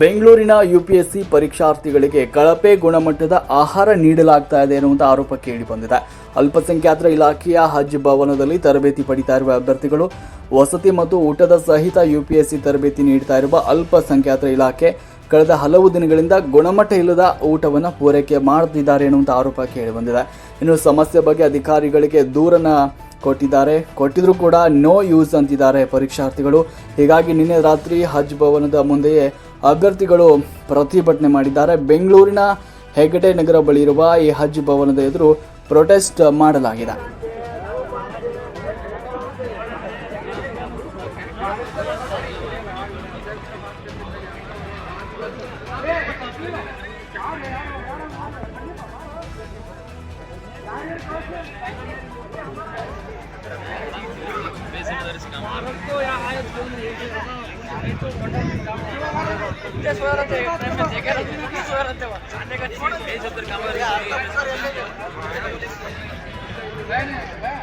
ಬೆಂಗಳೂರಿನ U P S C ಪರೀಕ್ಷಾರ್ಥಿಗಳಿಗೆ ಕಳಪೆ ಗುಣಮಟ್ಟದ ಆಹಾರ ನೀಡಲಾಗ್ತಾ ಇದೆ ಎನ್ನುವಂಥ ಆರೋಪ ಕೇಳಿ ಬಂದಿದೆ. ಅಲ್ಪಸಂಖ್ಯಾತರ ಇಲಾಖೆಯ ಹಜ್ ಭವನದಲ್ಲಿ ತರಬೇತಿ ಪಡಿತಾ ಇರುವ ಅಭ್ಯರ್ಥಿಗಳು ವಸತಿ ಮತ್ತು ಊಟದ ಸಹಿತ ಯುಪಿಎಸ್ಸಿ ತರಬೇತಿ ನೀಡ್ತಾ ಇರುವ ಅಲ್ಪಸಂಖ್ಯಾತರ ಇಲಾಖೆ ಕಳೆದ ಹಲವು ದಿನಗಳಿಂದ ಗುಣಮಟ್ಟ ಇಲ್ಲದ ಊಟವನ್ನು ಪೂರೈಕೆ ಮಾಡುತ್ತಿದ್ದಾರೆ ಎನ್ನುವಂಥ ಆರೋಪ ಕೇಳಿ ಬಂದಿದೆ. ಇನ್ನು ಸಮಸ್ಯೆ ಬಗ್ಗೆ ಅಧಿಕಾರಿಗಳಿಗೆ ದೂರನ ಕೊಟ್ಟಿದ್ದಾರೆ. ಕೊಟ್ಟಿದ್ರು ಕೂಡ ನೋ ಯೂಸ್ ಅಂತಿದ್ದಾರೆ ಪರೀಕ್ಷಾರ್ಥಿಗಳು. ಹೀಗಾಗಿ ನಿನ್ನೆ ರಾತ್ರಿ ಹಜ್ ಭವನದ ಮುಂದೆಯೇ ಅಭ್ಯರ್ಥಿಗಳು ಪ್ರತಿಭಟನೆ ಮಾಡಿದ್ದಾರೆ. ಬೆಂಗಳೂರಿನ ಹೆಗಡೆ ನಗರ ಬಳಿ ಇರುವ ಈ ಹಜ್ ಭವನದ ಎದುರು ಪ್ರೊಟೆಸ್ಟ್ ಮಾಡಲಾಗಿದೆ. Yeah, I'm sorry.